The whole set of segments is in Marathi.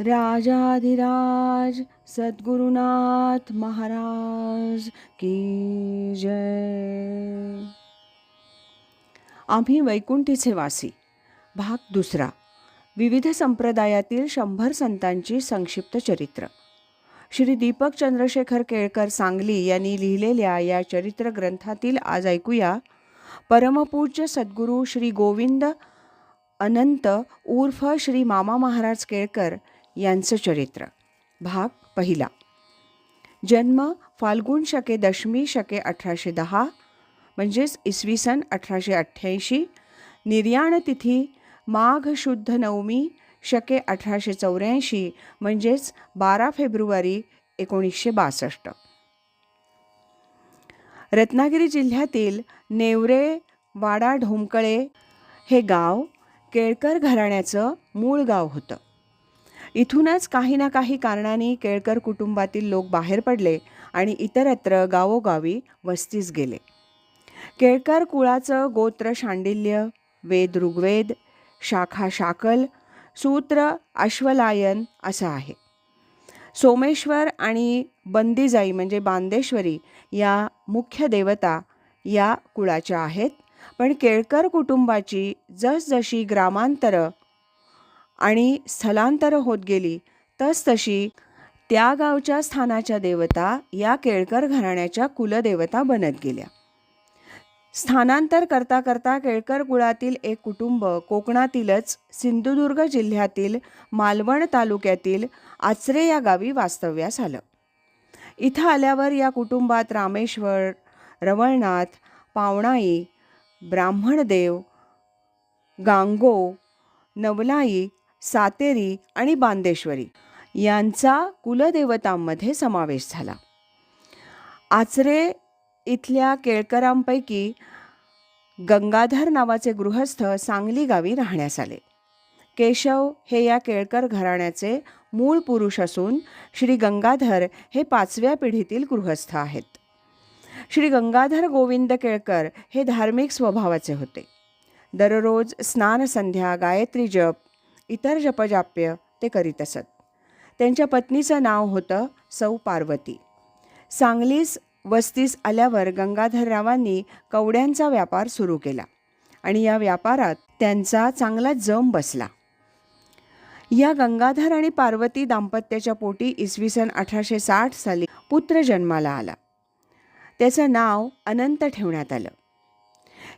राजाधिराज सद्गुरुनाथ महाराज की जय. आम्ही वैकुंठीचे वासी. भाग दुसरा. विविध संप्रदायातील शंभर संतांची संक्षिप्त चरित्र. श्री दीपक चंद्रशेखर केळकर सांगली यांनी लिहिलेल्या या चरित्र ग्रंथातील आज ऐकूया. परमपूज्य सद्गुरू श्री गोविंद अनंत उर्फ श्री मामा महाराज केळकर यांचं चरित्र. भाग पहिला. जन्म फाल्गुन शके दशमी शके अठराशे दहा म्हणजेच इसवी सन अठराशे अठ्ठ्याऐंशी निर्याण तिथी माघ शुद्ध नवमी शके अठराशे चौऱ्याऐंशी म्हणजेच बारा फेब्रुवारी एकोणीसशे बासष्ट. रत्नागिरी जिल्ह्यातील नेवरे वाडा ढोमकळे हे गाव केळकर घराण्याचं मूळ गाव होतं. इथूनच काही ना काही कारणाने केळकर कुटुंबातील लोक बाहेर पडले आणि इतरत्र गावोगावी वस्तीस गेले. केळकर कुळाचं गोत्र शांडिल्य वेद ऋग्वेद शाखा शाकल सूत्र अश्वलायन असं आहे. सोमेश्वर आणि बंदीजाई म्हणजे बांदेश्वरी या मुख्य देवता या कुळाच्या आहेत पण केळकर कुटुंबाची जसजशी ग्रामांतरं आणि स्थलांतर होत गेली. तसतशी त्या गावच्या स्थानाच्या देवता या केळकर घराण्याच्या कुलदेवता बनत गेल्या. स्थानांतर करता करता केळकर कुळातील एक कुटुंब कोकणातीलच सिंधुदुर्ग जिल्ह्यातील मालवण तालुक्यातील आचरे या गावी वास्तव्यास आलं. इथं आल्यावर या कुटुंबात रामेश्वर रवळनाथ पावणाई ब्राह्मणदेव गांगो नवलाई सातेरी आणि बांदेश्वरी यांचा कुलदेवतांमध्ये समावेश झाला. आचरे इथल्या केळकरांपैकी गंगाधर नावाचे गृहस्थ सांगली गावी राहण्यास आले. केशव हे या केळकर घराण्याचे मूळ पुरुष असून श्री गंगाधर हे पाचव्या पिढीतील गृहस्थ आहेत. श्री गंगाधर गोविंद केळकर हे धार्मिक स्वभावाचे होते. दररोज स्नान संध्या गायत्री जप इतर जपजाप्य ते करीत असत. त्यांच्या पत्नीचं नाव होतं सौ पार्वती. सांगलीस वस्तीस आल्यावर गंगाधररावांनी कवड्यांचा व्यापार सुरू केला आणि या व्यापारात त्यांचा चांगला जम बसला. या गंगाधर आणि पार्वती दाम्पत्याच्या पोटी इसवी सन अठराशे साठ साली पुत्र जन्माला आला. त्याचं नाव अनंत ठेवण्यात आलं.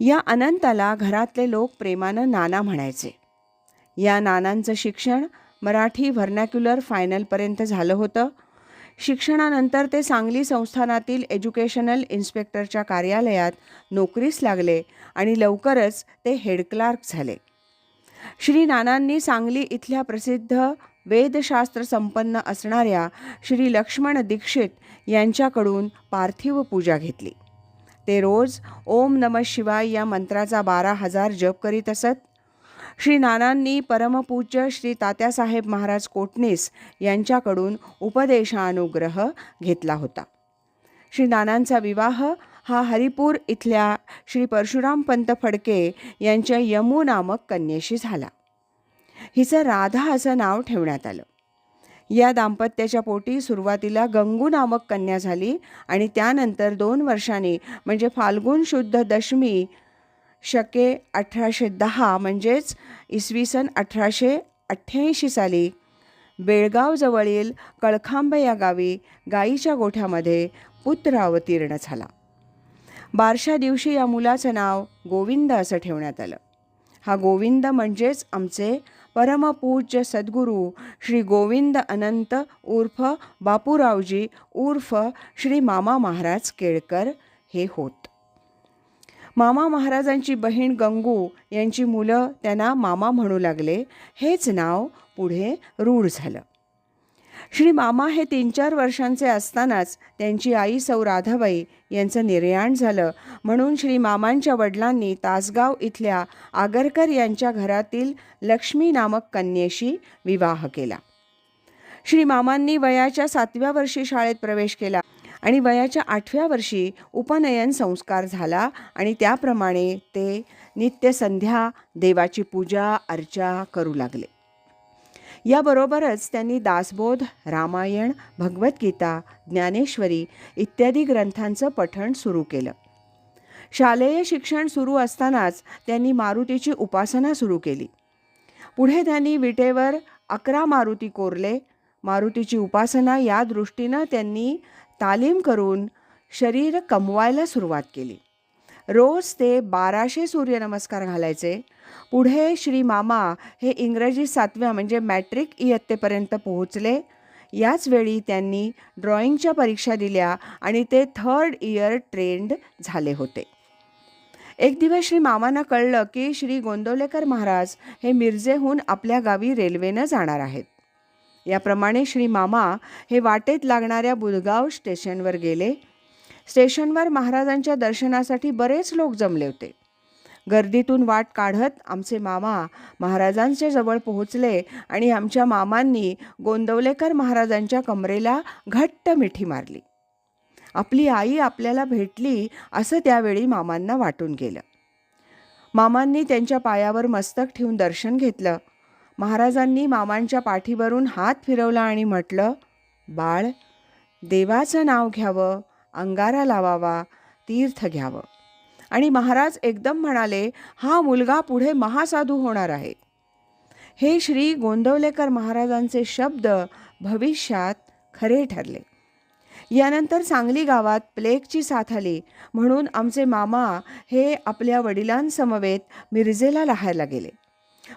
या अनंताला घरातले लोक प्रेमानं नाना म्हणायचे. या नानांचं शिक्षण मराठी व्हर्नॅक्युलर फायनलपर्यंत झालं होतं. शिक्षणानंतर ते सांगली संस्थानातील एज्युकेशनल इन्स्पेक्टरच्या कार्यालयात नोकरीस लागले आणि लवकरच ते हेड क्लार्क झाले. श्री नानांनी सांगली इथल्या प्रसिद्ध वेदशास्त्र संपन्न असणाऱ्या श्री लक्ष्मण दीक्षित यांच्याकडून पार्थिव पूजा घेतली. ते रोज ओम नम शिवाय या मंत्राचा बारा हजार जप करीत असत. श्री नानांनी परमपूज्य श्री तात्यासाहेब महाराज कोटणीस यांच्याकडून उपदेशानुग्रह घेतला होता. श्री नानांचा विवाह हा हरिपूर इथल्या श्री परशुराम पंत फडके यांच्या यमू नामक कन्येशी झाला. हिचं राधा असं नाव ठेवण्यात आलं. या दाम्पत्याच्या पोटी सुरुवातीला गंगू नामक कन्या झाली आणि त्यानंतर दोन वर्षांनी म्हणजे फाल्गुन शुद्ध दशमी शके अठराशे दहा म्हणजेच इसवी सन अठराशे अठ्ठ्याऐंशी साली बेळगावजवळील कळखांब या गावी गाईच्या गोठ्यामध्ये पुत्र अवतीर्ण झाला. बारशा दिवशी या मुलाचं नाव गोविंद असं ठेवण्यात आलं. हा गोविंद म्हणजेच आमचे परमपूज्य सद्गुरू श्री गोविंद अनंत उर्फ बापूरावजी उर्फ श्री मामा महाराज केळकर हे होत. मामा महाराजांची बहीण गंगू यांची मुलं त्यांना मामा म्हणू लागले. हेच नाव पुढे रूढ झालं. श्री मामा हे तीन चार वर्षांचे असतानाच त्यांची आई सौ राधाबाई यांचं निर्याण झालं. म्हणून श्री मामांच्या वडिलांनी तासगाव इथल्या आगरकर यांच्या घरातील लक्ष्मी नामक कन्येशी विवाह केला. श्री मामांनी वयाच्या सातव्या वर्षी शाळेत प्रवेश केला. आणि वयाच्या आठव्या वर्षी उपनयन संस्कार झाला आणि त्याप्रमाणे ते नित्यसंध्या देवाची पूजा अर्चा करू लागले. याबरोबरच त्यांनी दासबोध रामायण भगवद्गीता ज्ञानेश्वरी इत्यादी ग्रंथांचं पठण सुरू केलं. शालेय शिक्षण सुरू असतानाच त्यांनी मारुतीची उपासना सुरू केली. पुढे त्यांनी विटेवर अकरा मारुती कोरले. मारुतीची उपासना या दृष्टीनं त्यांनी तालीम करून शरीर कमवायला सुरुवात केली. रोज ते बाराशे सूर्यनमस्कार घालायचे. पुढे श्री मामा हे इंग्रजी सातव्या म्हणजे मॅट्रिक इयत्तेपर्यंत पोहोचले. याच वेळी त्यांनी ड्रॉइंगच्या परीक्षा दिल्या आणि ते थर्ड इयर ट्रेंड झाले होते. एक दिवस श्री मामांना कळलं की श्री गोंदवलेकर महाराज हे मिरजेहून आपल्या गावी रेल्वेनं जाणार आहेत. याप्रमाणे श्री मामा हे वाटेत लागणाऱ्या बुधगाव स्टेशनवर गेले. स्टेशनवर महाराजांच्या दर्शनासाठी बरेच लोक जमले होते. गर्दीतून वाट काढत आमचे मामा महाराजांच्या जवळ पोहोचले आणि आमच्या मामांनी गोंदवलेकर महाराजांच्या कमरेला घट्ट मिठी मारली. आपली आई आपल्याला भेटली असं त्यावेळी मामांना वाटून गेलं. मामांनी त्यांच्या पायावर मस्तक ठेवून दर्शन घेतलं. महाराजांनी मामांच्या पाठीवरून हात फिरवला आणि म्हटलं बाळ देवाचं नाव घ्यावं अंगारा लावावा तीर्थ घ्यावं. आणि महाराज एकदम म्हणाले हा मुलगा पुढे महासाधू होणार आहे. हे श्री गोंदवलेकर महाराजांचे शब्द भविष्यात खरे ठरले. यानंतर सांगली गावात प्लेगची साथ आली म्हणून आमचे मामा हे आपल्या वडिलांसमवेत मिरजेला राहायला गेले.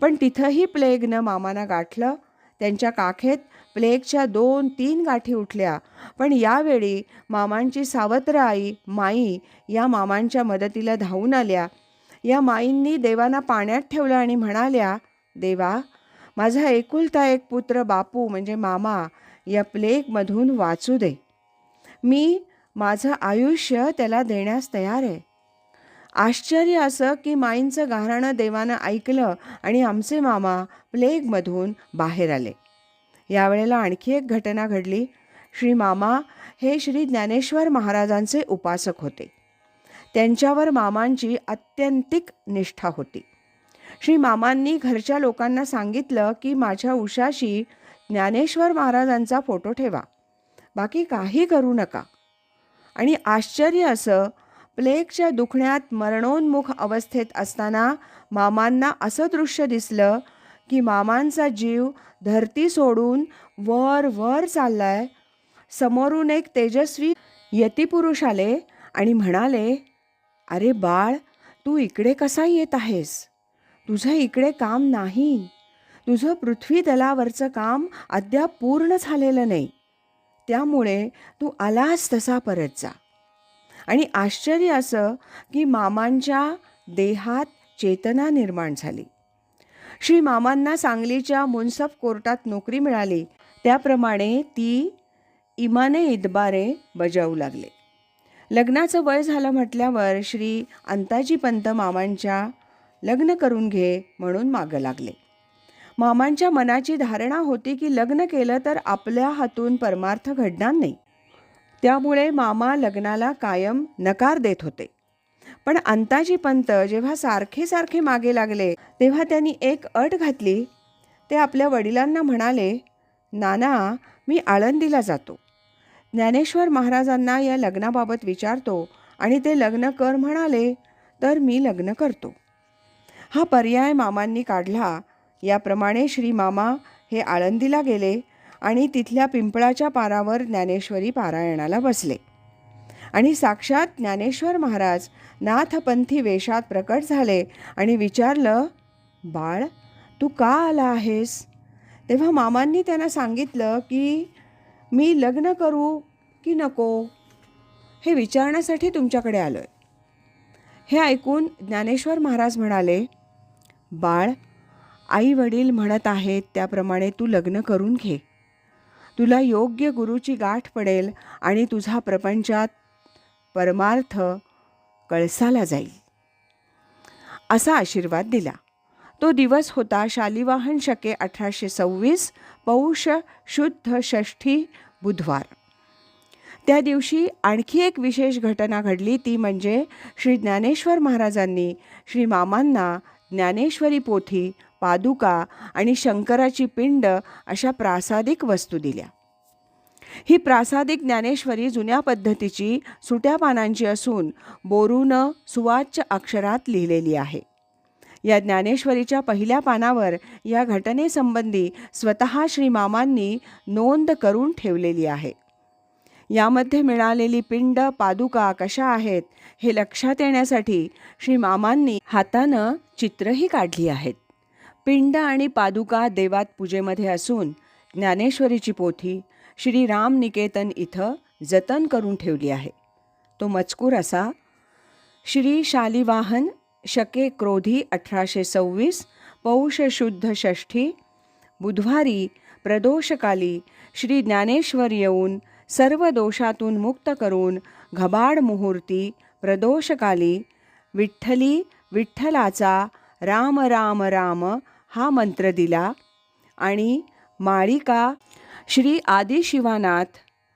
पण तिथंही प्लेगनं मामांना गाठलं. त्यांच्या काखेत प्लेगच्या दोन तीन गाठी उठल्या. पण यावेळी मामांची सावत्र आई माई या मामांच्या मदतीला धावून आल्या. या माईंनी देवांना पाण्यात ठेवलं आणि म्हणाल्या देवा माझा एकुलता एक पुत्र बापू म्हणजे मामा या प्लेगमधून वाचू दे. मी माझं आयुष्य त्याला देण्यास तयार आहे. आश्चर्य असं की माईंचं गाऱ्हाणं देवानं ऐकलं आणि आमचे मामा प्लेगमधून बाहेर आले. यावेळेला आणखी एक घटना घडली. श्री मामा हे श्री ज्ञानेश्वर महाराजांचे उपासक होते. त्यांच्यावर मामांची अत्यंतिक निष्ठा होती. श्री मामांनी घरच्या लोकांना सांगितलं की माझ्या उषाशी ज्ञानेश्वर महाराजांचा फोटो ठेवा. बाकी काही करू नका. आणि आश्चर्य असं प्लेगच्या दुखण्यात मरणोन्मुख अवस्थेत असताना मामांना असं दृश्य दिसलं की मामांचा जीव धरती सोडून वर वर चाललाय. समोरून एक तेजस्वी यतिपुरुष आले आणि म्हणाले अरे बाळ तू इकडे कसा येत आहेस? तुझं इकडे काम नाही. तुझं पृथ्वी दलावरचं काम अद्याप पूर्ण झालेलं नाही. त्यामुळे तू आलास तसा परत जा. आणि आश्चर्य असं की मामांच्या देहात चेतना निर्माण झाली. श्री मामांना सांगलीच्या मुन्सफ कोर्टात नोकरी मिळाली. त्याप्रमाणे ती इमाने इदबारे बजावू लागले. लग्नाचं वय झालं म्हटल्यावर श्री अंताजी पंत मामांच्या लग्न करून घे म्हणून मागं लागले. मामांच्या मनाची धारणा होती की लग्न केलं तर आपल्या हातून परमार्थ घडणार नाही. त्यामुळे मामा लग्नाला कायम नकार देत होते. पण अंताजी पंत जेव्हा सारखे सारखे मागे लागले तेव्हा त्यांनी एक अट घातली. ते आपल्या वडिलांना म्हणाले नाना मी आळंदीला जातो. ज्ञानेश्वर महाराजांना या लग्नाबाबत विचारतो आणि ते लग्न कर म्हणाले तर मी लग्न करतो. हा पर्याय मामांनी काढला. याप्रमाणे श्री मामा हे आळंदीला गेले. आणि तिथल्या पिंपळाच्या पारावर ज्ञानेश्वरी पारायणाला बसले. आणि साक्षात ज्ञानेश्वर महाराज नाथपंथी वेशात प्रकट झाले आणि विचारलं बाळ तू का आला आहेस? तेव्हा मामांनी त्यांना सांगितलं की मी लग्न करू की नको? हे विचारण्यासाठी तुमच्याकडे आलो आहे हे ऐकून ज्ञानेश्वर महाराज म्हणाले बाळ आई वडील म्हणत आहेत त्याप्रमाणे तू लग्न करून घे. तुला योग्य गुरुची गाठ पडेल आणि तुझा प्रपंचात परमार्थ कळसाला जाईल. असा आशीर्वाद दिला. तो दिवस होता शालिवाहन शके अठराशे सव्वीस पौष शुद्ध षष्ठी बुधवार. त्या दिवशी आणखी एक विशेष घटना घडली. ती म्हणजे श्री ज्ञानेश्वर महाराजांनी श्री मामांना ज्ञानेश्वरी पोथी पादुका आणि शंकराची पिंड अशा प्रासादिक वस्तू दिल्या. ही प्रासादिक ज्ञानेश्वरी जुन्या पद्धतीची सुट्या पानांची असून बोरून सुवाच्य अक्षरात लिहिलेली आहे. या ज्ञानेश्वरीच्या पहिल्या पानावर या घटनेसंबंधी स्वतः श्री मामांनी नोंद करून ठेवलेली आहे. यामध्ये मिळालेली पिंड पादुका कशा आहेत हे लक्षात येण्यासाठी श्री मामांनी हातानं चित्रही काढली आहेत. पिंड आणि पादुका देवात पूजेमध्ये असून ज्ञानेश्वरीची पोथी श्री राम निकेतन इथं जतन करून ठेवली आहे. तो मजकूर असा श्री शालिवाहन शके क्रोधी अठराशे सव्वीस पौष शुद्ध षष्ठी बुधवारी प्रदोषकाली श्री ज्ञानेश्वर येऊन सर्व दोषातून मुक्त करून घबाड मुहूर्ती प्रदोषकाली विठ्ठली विठ्ठलाचा राम राम राम हा मंत्र दिला. आणि माळिका श्री आदिशिवानाथ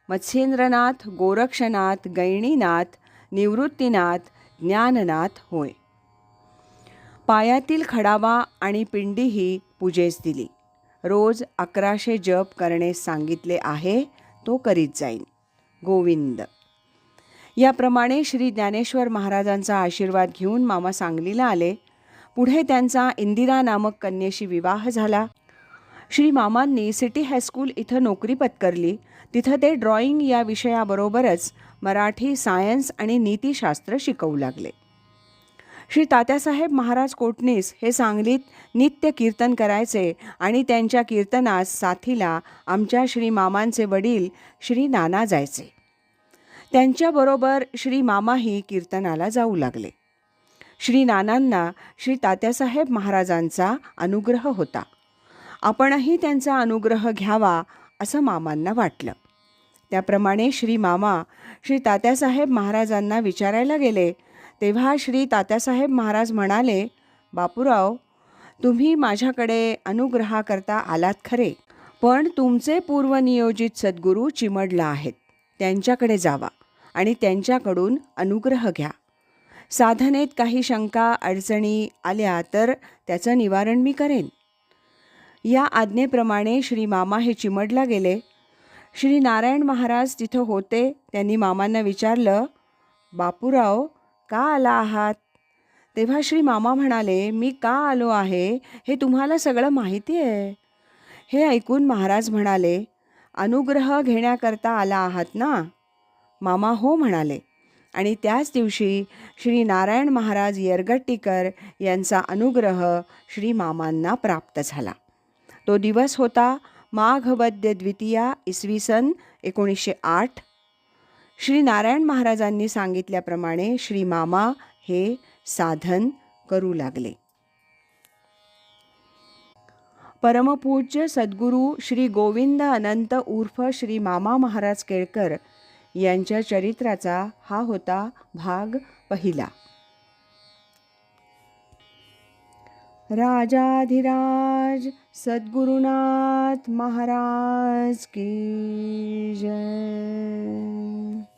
मत्स्येंद्रनाथ गोरक्षनाथ गैणीनाथ निवृत्तीनाथ ज्ञाननाथ होय. पायातील खडावा आणि पिंडीही पूजेस दिली. रोज अकराशे जप करणे सांगितले आहे तो करीत जाईन. गोविंद. याप्रमाणे श्री ज्ञानेश्वर महाराजांचा आशीर्वाद घेऊन मामा सांगलीला आले. पुढे त्यांचा इंदिरा नामक कन्येशी विवाह झाला. श्री मामांनी सिटी हायस्कूल इथं नोकरी पत्करली. तिथं ते ड्रॉइंग या विषयाबरोबरच मराठी सायन्स आणि नीतिशास्त्र शिकवू लागले. श्री तात्यासाहेब महाराज कोटणीस हे सांगलीत नित्य कीर्तन करायचे आणि त्यांच्या कीर्तनास साथीला आमच्या श्री मामांचे वडील श्री नाना जायचे. त्यांच्याबरोबर श्री मामाही कीर्तनाला जाऊ लागले. श्री नानांना श्री तात्यासाहेब महाराजांचा अनुग्रह होता. आपणही त्यांचा अनुग्रह घ्यावा असं मामांना वाटलं. त्याप्रमाणे श्री मामा श्री तात्यासाहेब महाराजांना विचारायला गेले. तेव्हा श्री तात्यासाहेब महाराज म्हणाले बापूराव तुम्ही माझ्याकडे अनुग्रहाकरता आलात खरे पण तुमचे पूर्वनियोजित सद्गुरू चिमडला आहेत. त्यांच्याकडे जावा आणि त्यांच्याकडून अनुग्रह घ्या. साधनेत काही शंका अडचणी आल्या तर त्याचं निवारण मी करेन. या आज्ञेप्रमाणे श्री मामा हे चिमडला गेले. श्री नारायण महाराज तिथं होते. त्यांनी मामांना विचारलं बापूराव का आला आहात? तेव्हा श्री मामा म्हणाले मी का आलो आहे? हे तुम्हाला सगळं माहिती आहे. हे ऐकून महाराज म्हणाले अनुग्रह घेण्याकरता आला आहात ना? मामा हो म्हणाले आणि त्याच दिवशी श्री नारायण महाराज यरगट्टीकर यांचा अनुग्रह श्री मामांना प्राप्त झाला. तो दिवस होता माघवद्य द्वितीया इसवी सन एकोणीसशे आठ. श्री नारायण महाराजांनी सांगितल्याप्रमाणे श्री मामा हे साधन करू लागले. परमपूज्य सद्गुरू श्री गोविंद अनंत उर्फ श्री मामा महाराज केळकर यांच्या चरित्राचा हा होता भाग पहिला. राजाधिराज सद्गुरुनाथ महाराज की जय.